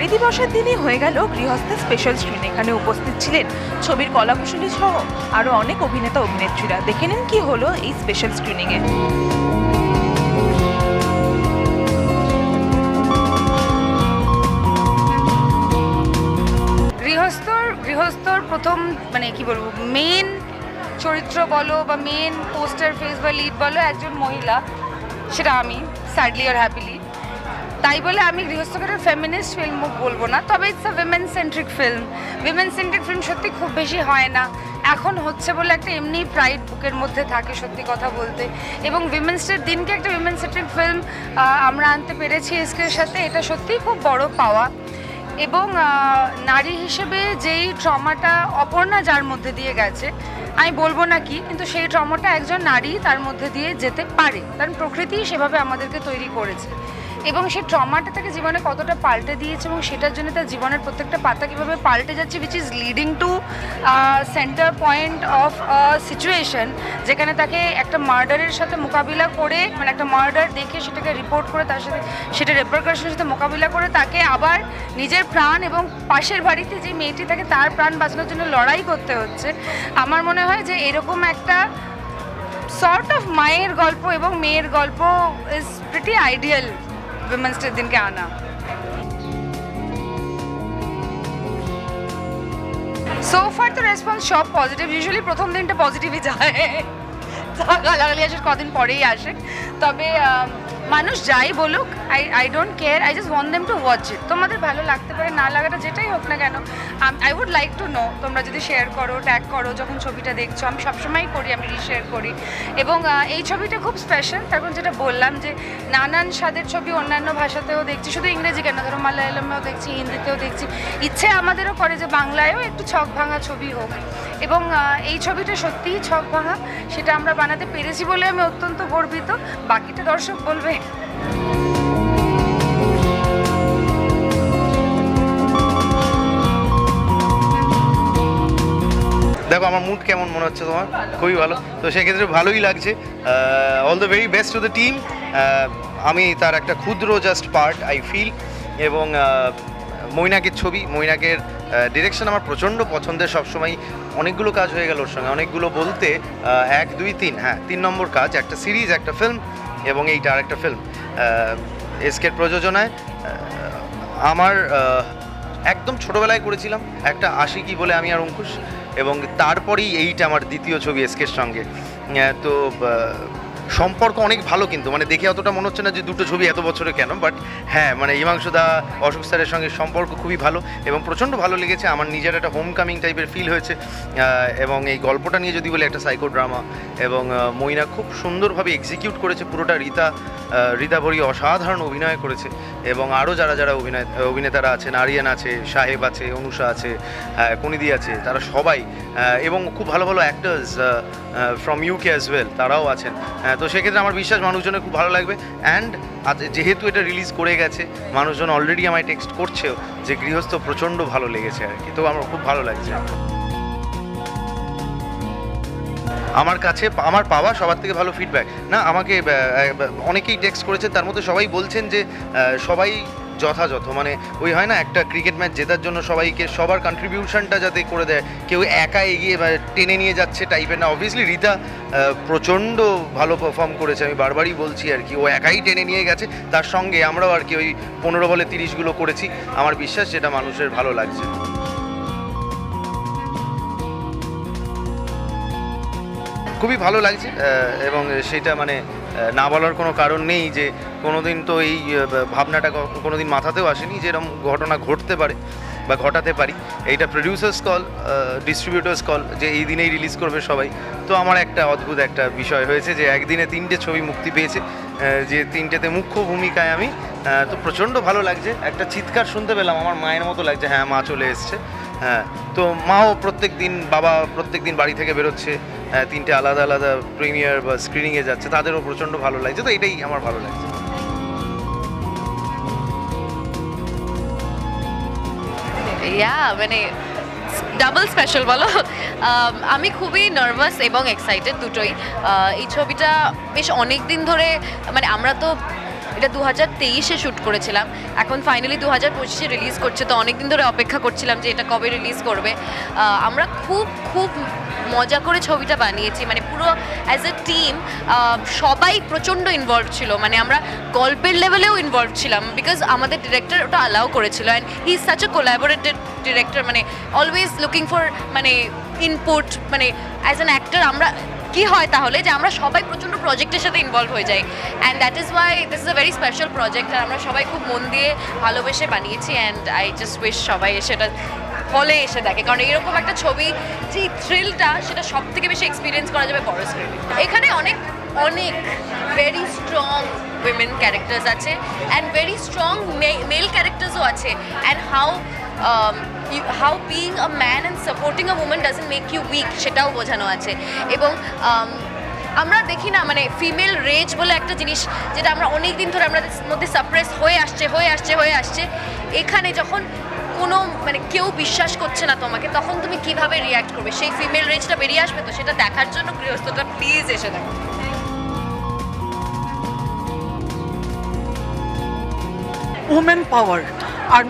নারী দিবসের দিনই হয়ে গেল গৃহস্থ স্পেশাল স্ক্রিন এখানে উপস্থিত ছিলেন ছবির কলাকুশলী সহ আরও অনেক অভিনেতা অভিনেত্রীরা। দেখে নিন কি হলো এই স্পেশাল স্ক্রিনিংয়ে গৃহস্থর গৃহস্থর প্রথম মানে কি বলব মেন চরিত্র বলো বা মেন পোস্টার ফেস বা লিড বলো একজন মহিলা, সেটা আমি স্যাডলি আর হ্যাপিলি তাই বলে আমি গৃহস্থকে ফেমিনিস্ট ফিল্ম বলব না, তবে it's a women centric film women centric film সত্যি খুব বেশি হয় না। এখন হচ্ছে বলে একটা এমনি প্রাইড বুকের মধ্যে থাকে সত্যি কথা বলতে। এবং উইমেন্স ডের দিনকে একটা উইমেন সেন্ট্রিক ফিল্ম আমরা আনতে পেরেছি এসকের সাথে, এটা সত্যিই খুব বড় পাওয়া। এবং নারী হিসেবে যেই ট্রমাটা অপর্ণা যার মধ্যে দিয়ে গেছে, আমি বলব না কি, কিন্তু সেই ট্রমাটা একজন নারী তার মধ্যে দিয়ে যেতে পারে। কারণ প্রকৃতি সেভাবে আমাদেরকে তৈরি করেছে। এবং সেই ট্রমাটা তাকে জীবনে কতটা পাল্টে দিয়েছে এবং সেটার জন্য তার জীবনের প্রত্যেকটা পাতা কীভাবে পাল্টে যাচ্ছে which is leading to centre point of situation যেখানে তাকে একটা মার্ডারের সাথে মোকাবিলা করে মানে একটা মার্ডার দেখে সেটাকে রিপোর্ট করে তার সাথে, সেটা রেপারকাশনের সাথে মোকাবিলা করে তাকে আবার নিজের প্রাণ এবং পাশের বাড়িতে যে মেয়েটি থাকে তার প্রাণ বাঁচানোর জন্য লড়াই করতে হচ্ছে। আমার মনে হয় যে এরকম একটা সর্ট অফ মায়ের গল্প এবং মেয়ের গল্প ইজ প্রিটি আইডিয়াল উইমেন্স ডের দিনকে আনা সো ফার তো রেসপন্স সব পজিটিভ ইউজুয়ালি প্রথম দিনটা পজিটিভই যায়। গালাগালি আসে, কদিন পরেই আসে। তবে মানুষ যাই বলুক I I don't care I just want them to watch it তোমাদের ভালো লাগতে পারে, না লাগাটা যেটাই হোক না কেন I would like to know তোমরা যদি শেয়ার করো ট্যাগ করো, যখন ছবিটা দেখছ, আমি সবসময়ই করি, আমি রিশেয়ার করি। এবং এই ছবিটা খুব স্পেশাল তারপর যেটা বললাম যে নানান স্বাদের ছবি অন্যান্য ভাষাতেও দেখছি, শুধু ইংরেজি কেন, ধরো মালায়ালামেও দেখছি, হিন্দিতেও দেখছি। ইচ্ছে আমাদেরও করে যে বাংলায়ও একটু ছক ভাঙা ছবি হোক। এবং এই ছবিটা সত্যিই ছক ভাঙা, সেটা আমরা বানাতে পেরেছি বলে আমি অত্যন্ত গর্বিত। বাকিটা দর্শক বলবে দেখো, আমার মুড কেমন মনে হচ্ছে তোমার? খুবই ভালো। তো সেক্ষেত্রে ভালোই লাগছে। All the very best to the team আমি তার একটা ক্ষুদ্র জাস্ট পার্ট আই ফিল এবং মৈনাকের ছবি, মৈনাকের ডিরেকশন আমার প্রচণ্ড পছন্দের। সবসময় অনেকগুলো কাজ হয়ে গেল ওর সঙ্গে। অনেকগুলো বলতে এক, দুই, তিন হ্যাঁ তিন নম্বর কাজ, একটা সিরিজ একটা ফিল্ম এবং এইটা ডাইরেক্টর ফিল্ম এসকের প্রযোজনায় আমার একদম ছোটোবেলায় করেছিলাম একটা আশিকি বলে আমি আর অঙ্কুশ, এবং তারপরেই এইটা আমার দ্বিতীয় ছবি এসকের সঙ্গে। তো সম্পর্ক অনেক ভালো কিন্তু মানে দেখে অতটা মনে হচ্ছে না যে দুটো ছবি এত বছরে কেন বাট হ্যাঁ মানে হিমাংশুদা অশোক স্যারের সঙ্গে সম্পর্ক খুবই ভালো এবং প্রচণ্ড ভালো লেগেছে। আমার নিজের একটা হোম কামিং টাইপের ফিল হয়েছে। এবং এই গল্পটা নিয়ে যদি বলে একটা সাইকো ড্রামা এবং মইনা খুব সুন্দরভাবে এক্সিকিউট করেছে। পুরোটা রীতা আহ, রীতা ভরি অসাধারণ অভিনয় করেছে। এবং আরও যারা যারা অভিনয়, অভিনেতারা আছেন আরিয়ান আছে, সাহেব আছে, অনুষা আছে কনিদি আছে, তারা সবাই এবং খুব ভালো ভালো actors from UK as well তারাও আছেন। তো সেক্ষেত্রে আমার বিশ্বাস মানুষজনের খুব ভালো লাগবে। অ্যান্ড আজ যেহেতু এটা রিলিজ করে গেছে, মানুষজন অলরেডি আমায় টেক্সট করছেও যে গৃহস্থ প্রচণ্ড ভালো লেগেছে আর কি, তো আমার খুব ভালো লাগছে। আমার কাছে আমার পাওয়া সবার থেকে ভালো ফিডব্যাক না, আমাকে অনেকেই টেক্সট করেছে, তার মধ্যে সবাই বলছেন যে সবাই যথাযথ। মানে ওই হয় না, একটা ক্রিকেট ম্যাচ জেতার জন্য সবাইকে, সবার কন্ট্রিবিউশনটা যাতে করে দেয়। কেউ একা এগিয়ে, বা টেনে নিয়ে যাচ্ছে টাইপের না। অবভিয়াসলি রীতা প্রচণ্ড ভালো পারফর্ম করেছে। আমি বারবারই বলছি আর কি, ও একাই টেনে নিয়ে গেছে। তার সঙ্গে আমরাও আর কি, ওই পনেরো বলে তিরিশগুলো করেছি। আমার বিশ্বাস যেটা মানুষের ভালো লাগছে। খুবই ভালো লাগছে এবং সেটা মানে না বলার কোনো কারণ নেই যে কোনো দিন তো এই ভাবনাটা কোনো দিন মাথাতেও আসেনি যে এরকম ঘটনা ঘটতে পারে বা ঘটাতে পারি। এইটা প্রডিউসার্স কল ডিস্ট্রিবিউটার্স কল যে এই দিনেই রিলিজ করবে সবাই। তো আমার একটা অদ্ভুত একটা বিষয় হয়েছে যে একদিনে তিনটে ছবি মুক্তি পেয়েছে। যে তিনটেতে মুখ্য ভূমিকায় আমি তো প্রচণ্ড ভালো লাগছে। একটা চিৎকার শুনতে পেলাম, আমার মায়ের মতো লাগছে হ্যাঁ মা চলে এসছে। হ্যাঁ তো মাও প্রত্যেক দিন, বাবা প্রত্যেক দিন বাড়ি থেকে বেরোচ্ছে তিনটে আলাদা আলাদা প্রিমিয়ার বা স্ক্রিনিংয়ে যাচ্ছে, তাদেরও প্রচণ্ড ভালো লাগছে, তো এটাই আমার ভালো লাগছে। ইয়া মানে ডাবল স্পেশাল বলো। আমি খুবই নার্ভাস এবং এক্সাইটেড দুটোই। এই ছবিটা বেশ অনেক দিন ধরে মানে আমরা তো এটা দু হাজার তেইশে শ্যুট করেছিলাম। এখন ফাইনালি দু হাজার পঁচিশে রিলিজ করছে, তো অনেক দিন ধরে অপেক্ষা করছিলাম যে এটা কবে রিলিজ করবে। আমরা খুব খুব মজা করে ছবিটা বানিয়েছি। মানে পুরো অ্যাজ এ টিম সবাই প্রচণ্ড ইনভলভ ছিল। মানে আমরা গল্পের লেভেলেও ইনভলভ ছিলাম বিকজ আমাদের ডিরেক্টর ওটা অ্যালাউ করেছিল। And he is such a collaborated director মানে অলওয়েজ লুকিং ফর মানে ইনপুট মানে অ্যাজ অ্যান অ্যাক্টর আমরা কি হয় তাহলে যে আমরা সবাই প্রচণ্ড প্রজেক্টের সাথে ইনভলভ হয়ে যাই। And that is why this is a very special project আর আমরা সবাই খুব মন দিয়ে ভালোবেসে বানিয়েছি। অ্যান্ড আই জাস্ট উইশ সবাই এসে এটা হলে এসে দেখে কারণ এরকম একটা ছবি যে থ্রিলটা সেটা সব থেকে বেশি এক্সপিরিয়েন্স করা যাবে বড় স্ক্রিনে এখানে অনেক অনেক ভেরি স্ট্রং উইমেন ক্যারেক্টার্স আছে অ্যান্ড ভেরি স্ট্রং মেল ক্যারেক্টার্সও আছে। And how how being a man and supporting a women doesn't make you weak সেটাও বোঝানো আছে। এবং um, আমরা দেখি না মানে ফিমেল রেজ বলে একটা জিনিস যেটা আমরা অনেক দিন ধরে আমাদের মধ্যে সাপ্রেস হয়ে আসছে হয়ে আসছে হয়ে আসছে। এখানে যখন কোনো মানে কেউ বিশ্বাস করছে না তোমাকে, তখন তুমি কীভাবে রিয়াক্ট করবে? সেই ফিমেল রেঞ্জটা বেরিয়ে আসবে তো, সেটা দেখার জন্য গৃহস্থটা প্লিজ এসে দেখো। উমেন পাওয়ার আর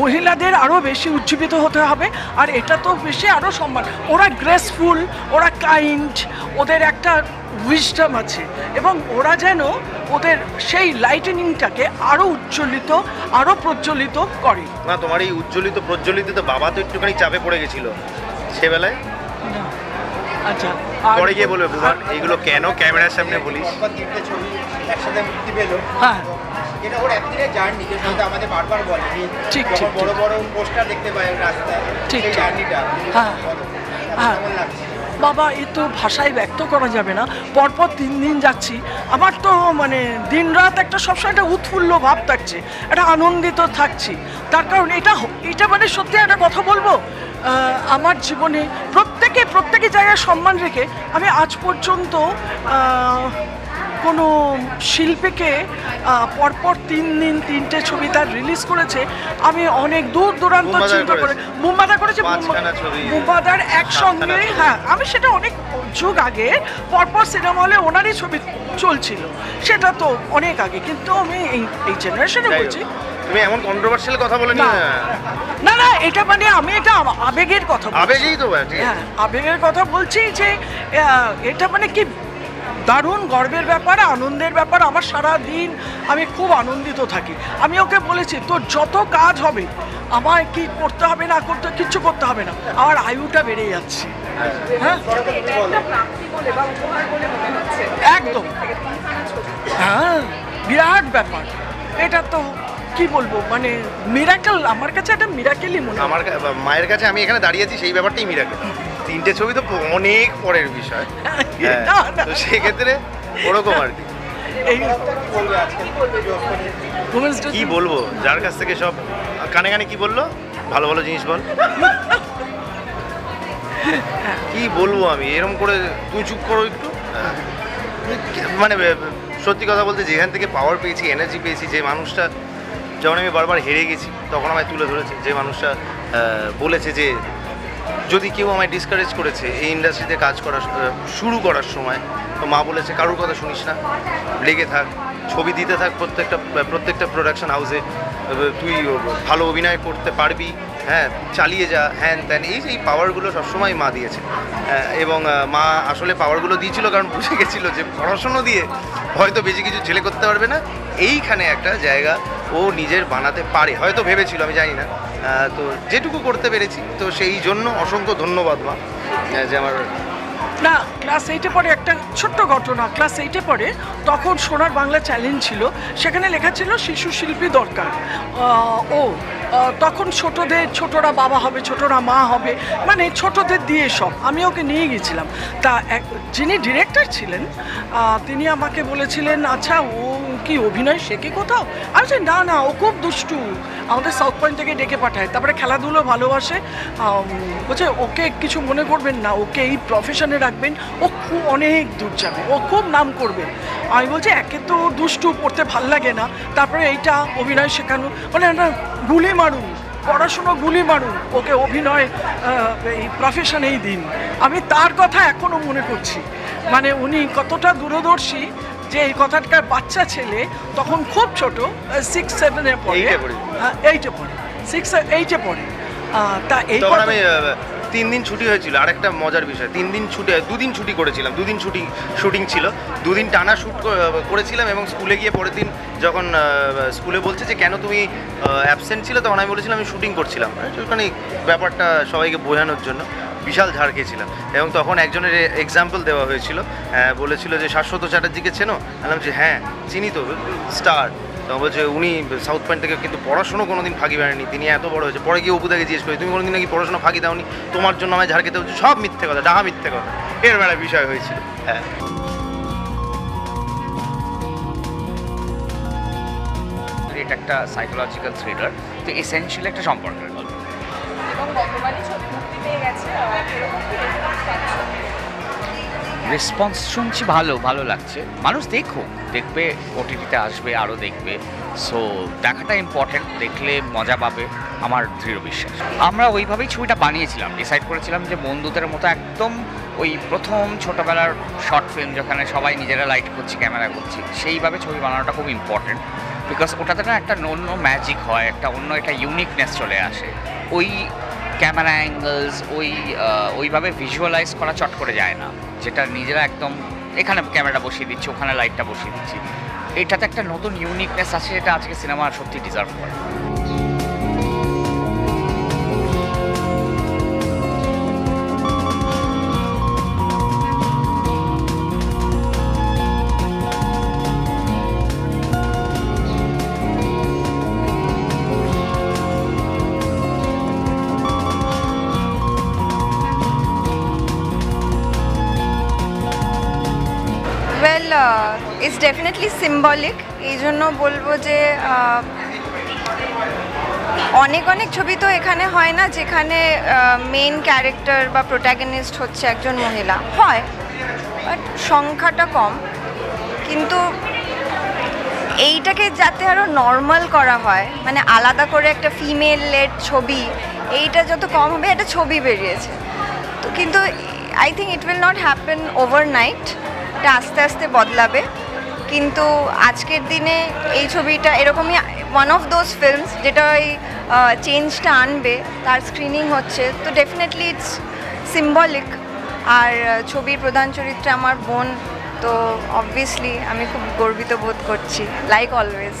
মহিলাদের আরও বেশি উজ্জীবিত হতে হবে, আর এটা তো বেশি আরও সম্মান। ওরা গ্রেসফুল ওরা কাইন্ড ওদের একটা উইজডম আছে। এবং ওরা যেন ওদের সেই লাইটেনিংটাকে আরও উজ্জ্বলিত আরও প্রজ্বলিত করে। না তোমার এই উজ্জ্বলিত প্রজ্বলিত তো বাবা তো একটুখানি চাপে পড়ে গেছিল। সেবেলায় আচ্ছা পরে গিয়ে বলবে বুবার এইগুলো কেন ক্যামেরার সামনে বলিস? তিনটে ছবি একসাথে মুক্তি পেল। হ্যাঁ। এটা ওর একদিনের জার্নি যে বলতে আমাদের বারবার বলে। ঠিক, ঠিক, বড় বড় পোস্টার দেখতে পাই রাস্তায় ঠিক, জার্নিটা হ্যাঁ। হ্যাঁ। লাগছে? বাবা, এ তো ভাষায় ব্যক্ত করা যাবে না। পরপর তিন দিন যাচ্ছি। আমার তো মানে দিন রাত একটা সবসময় একটা উৎফুল্ল ভাব থাকছে, একটা আনন্দিত থাকছি। তার কারণ এটা এটা মানে সত্যি একটা কথা বলব? আমার জীবনে প্রত্যেকে প্রত্যেকে জায়গায় সম্মান রেখে আমি আজ পর্যন্ত কোনো শিল্পীকে পরপর তিন দিন তিনটে ছবি তার রিলিজ করেছে আমি অনেক দূর দূরান্ত চিন্তা করে। বুম্বাদা করেছে। বুম্বাদার একসঙ্গে হ্যাঁ আমি সেটা অনেক যুগ আগে পরপর সিনেমা হলে ওনারই ছবি চলছিল সেটা তো অনেক আগে কিন্তু আমি এই এই জেনারেশনে বলছি তুমি এমন কন্ট্রোভার্সিয়াল কথা বলে না না না এটা মানে আমি এটা আবেগের কথা। আবেগেই তো হ্যাঁ আবেগের কথা বলছি যে এটা মানে কি দারুণ গর্বের ব্যাপার, আনন্দের ব্যাপার, আমার সারা দিন আমি খুব আনন্দিত থাকি। আমি ওকে বলেছি, তোর যত কাজ হবে আমার কি করতে হবে, না করতে কিচ্ছু করতে হবে না। আমার আয়ুটা বেড়ে যাচ্ছে। হ্যাঁ? একদম। হ্যাঁ বিরাট ব্যাপার। এটা তো কি বলব মানে মিরাকেল আমার কাছে একটা মিরাকেলই মনে আমার মায়ের কাছে আমি এখানে দাঁড়িয়েছি সেই ব্যাপারটাই মিরাকেল তিনটে ছবি তো অনেক পরের বিষয়। হ্যাঁ। তো সেক্ষেত্রে ওরকম আর কি। কি বলব? যার কাছ থেকে সব কানে কানে কি বলল? ভালো ভালো জিনিস বল। কি বলব আমি? এরকম করে তুই চুপ করো একটু। মানে সত্যি কথা বলতে যেখান থেকে পাওয়ার পেয়েছি এনার্জি পেয়েছি যে মানুষটা যখন আমি বারবার হেরে গেছি তখন আমায় তুলে ধরেছে যে মানুষটা বলেছে যে যদি কেউ আমায় ডিসকারেজ করেছে এই ইন্ডাস্ট্রিতে কাজ আহ, শুরু করার সময় তো মা বলেছে কারোর কথা শুনিস না। লেগে থাক। ছবি দিতে থাক প্রত্যেকটা প্রত্যেকটা প্রোডাকশন হাউসে তুই ভালো অভিনয় করতে পারবি। হ্যাঁ চালিয়ে যা। হ্যান ত্যান। এই যে এই পাওয়ারগুলো সবসময় মা দিয়েছে। এবং মা আসলে পাওয়ারগুলো দিয়েছিল কারণ বুঝে গেছিল যে পড়াশুনো দিয়ে হয়তো বেশি কিছু ছেলে করতে পারবে না। এইখানে একটা জায়গা ও নিজের বানাতে পারে। হয়তো ভেবেছিল আমি জানি না। তো যেটুকু করতে পেরেছি তো সেই জন্য অসংখ্য ধন্যবাদ মা। যে আমার না ক্লাস এইটে পরে একটা ছোট্ট ঘটনা। ক্লাস এইটে পরে তখন সোনার বাংলা চ্যালেঞ্জ ছিল। সেখানে লেখা ছিল শিশু শিল্পী দরকার। ও তখন ছোটদের ছোটরা বাবা হবে ছোটরা মা হবে মানে ছোটদের দিয়ে সব। আমি ওকে নিয়ে গেছিলাম। তা এক যিনি ডিরেক্টর ছিলেন তিনি আমাকে বলেছিলেন আচ্ছা ও কি অভিনয়? শেখে কোথাও? বলছি, না না ও খুব দুষ্টু। আমাদের সাউথ পয়েন্ট থেকে ডেকে পাঠায়। তারপরে খেলাধুলো ভালোবাসে। বলছে ওকে কিছু মনে করবেন না। ওকে এই প্রফেশনে রাখবেন। ও খুব অনেক দূর যাবে। ও খুব নাম করবে। আমি বলছি একে তো দুষ্টু পড়তে ভালো লাগে না। তারপরে এইটা অভিনয় শেখানো। মানে না গুলি মারুন। পড়াশুনো গুলি মারুন। ওকে অভিনয় এই প্রফেশনেই দিন। আমি তার কথা এখনও মনে করছি। মানে উনি কতটা দূরদর্শী যে এই কথাটার বাচ্চা ছেলে তখন খুব ছোট সিক্স সেভেনে পড়ে। হ্যাঁ এইটে পড়ে। সিক্স এইটে পড়ে। তা এই আমি তিন দিন ছুটি হয়েছিল। আরেকটা মজার বিষয় তিন দিন ছুটি দুদিন ছুটি করেছিলাম। দুদিন ছুটি শুটিং ছিল। দুদিন টানা শ্যুট করেছিলাম এবং স্কুলে গিয়ে পরের দিন যখন স্কুলে বলছে যে কেন তুমি অ্যাবসেন্ট ছিল? তখন আমি বলেছিলাম আমি শুটিং করছিলাম। ওখানে ব্যাপারটা সবাইকে বোঝানোর জন্য। বিশাল ঝাড় খেয়েছিলাম। এবং তখন একজনের এক্সাম্পল দেওয়া হয়েছিল বলেছিল যে শাশ্বত চ্যাটার্জিকে চেনো? বললাম যে হ্যাঁ চিনি তো স্টার। তখন বলছে উনি সাউথ পয়েন্ট থেকে কিন্তু পড়াশোনা কোনোদিন ফাঁকি বেড়ায়নি তিনি এত বড় হয়েছে পরে গিয়ে অপুদাকে জিজ্ঞেস করি তুমি কোনোদিন নাকি পড়াশোনা ফাঁকি দাওনি? তোমার জন্য আমায় ঝাড় খেতে হচ্ছে সব মিথ্যে কথা ডাহা মিথ্যে কথা। এর বেলায় বিষয় হয়েছিল। হ্যাঁ। এটা একটা সাইকোলজিক্যাল থ্রিলার তো এসেনশিয়ালি একটা সম্পর্কের গল্প। এবং গতকালই রেসপন্স শুনছি ভালো ভালো লাগছে। মানুষ দেখুক, দেখবে ওটিটিতে আসবে আরও দেখবে। সো দেখাটা ইম্পর্টেন্ট দেখলে মজা পাবে, আমার দৃঢ় বিশ্বাস। আমরা ওইভাবেই ছবিটা বানিয়েছিলাম ডিসাইড করেছিলাম যে বন্ধুদের মতো একদম ওই প্রথম ছোটোবেলার শর্ট ফিল্ম যেখানে সবাই নিজেরা লাইট করছি ক্যামেরা করছি, সেইভাবে ছবি বানানোটা খুব ইম্পর্টেন্ট বিকজ ওটাতে না একটা অন্য ম্যাজিক হয়, একটা অন্য একটা ইউনিকনেস চলে আসে। ওই ক্যামেরা অ্যাঙ্গেলস ওই ওইভাবে ভিজুয়ালাইজ করা চট করে যায় না। যেটা নিজেরা একদম এখানে ক্যামেরাটা বসিয়ে দিচ্ছি, ওখানে লাইটটা বসিয়ে দিচ্ছি। এটাতে একটা নতুন ইউনিকনেস আছে যেটা আজকে সিনেমা সত্যি ডিজার্ভ করে। ইটস ডেফিনেটলি সিম্বলিক এই জন্য বলব যে অনেক অনেক ছবি তো এখানে হয় না যেখানে মেইন ক্যারেক্টার বা প্রোটাগনিস্ট হচ্ছে একজন মহিলা। হয় বাট সংখ্যাটা কম। কিন্তু এইটাকে যাতে আরও নর্মাল করা হয় মানে আলাদা করে একটা ফিমেল লেড ছবি, এইটা যত কম হবে, একটা ছবি বেরিয়েছে। তো কিন্তু I think it will not happen overnight এটা আস্তে আস্তে বদলাবে। কিন্তু আজকের দিনে এই ছবিটা এরকমই ওয়ান অফ দোজ ফিল্মস যেটা ওই চেঞ্জটা আনবে, তার স্ক্রিনিং হচ্ছে। তো ডেফিনেটলি ইটস সিম্বলিক আর ছবির প্রধান চরিত্রে আমার বোন, তো অবভিয়াসলি আমি খুব গর্বিত বোধ করছি লাইক অলওয়েজ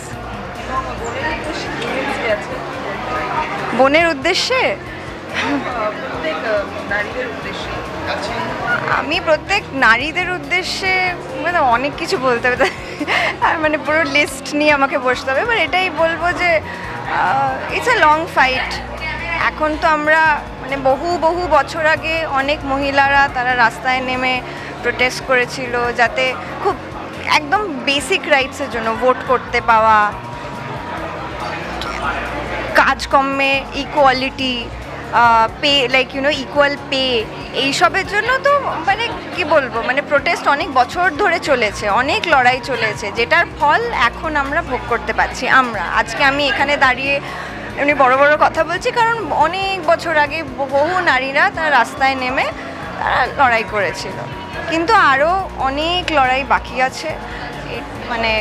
বোনের উদ্দেশ্যে? উদ্দেশ্যে। আমি প্রত্যেক নারীদের উদ্দেশ্যে মানে অনেক কিছু বলতে হবে। আর মানে পুরো লিস্ট নিয়ে আমাকে বসতে হবে। এবার এটাই বলব যে ইটস আ লং ফাইট এখন তো আমরা মানে বহু বহু বছর আগে অনেক মহিলারা তারা রাস্তায় নেমে প্রোটেস্ট করেছিল যাতে খুব একদম বেসিক রাইটসের জন্য ভোট করতে পাওয়া, কাজকর্মে equality pay like you know equal pay এইসবের জন্য তো মানে কি বলব মানে প্রোটেস্ট অনেক বছর ধরে চলেছে, অনেক লড়াই চলেছে, যেটার ফল এখন আমরা ভোগ করতে পারছি, আমরা। আজকে আমি এখানে দাঁড়িয়ে এমনি বড় বড় কথা বলছি, কারণ অনেক বছর আগে বহু নারীরা তারা রাস্তায় নেমে তারা লড়াই করেছিল। কিন্তু আরও অনেক লড়াই বাকি আছে। মানে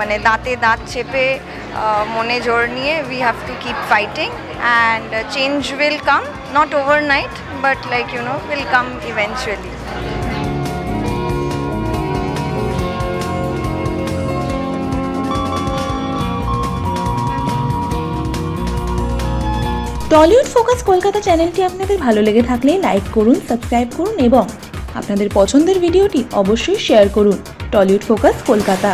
মানে দাঁতে দাঁত চেপে মনে জোর নিয়ে we have to keep fighting and change will come not overnight but like you know will come eventually Tollywood focus Kolkata চ্যানেলটি আপনাদের ভালো লেগে থাকলে লাইক করুন সাবস্ক্রাইব করুন এবং আপনাদের পছন্দের ভিডিওটি অবশ্যই শেয়ার করুন। টলিউড ফোকাস কলকাতা।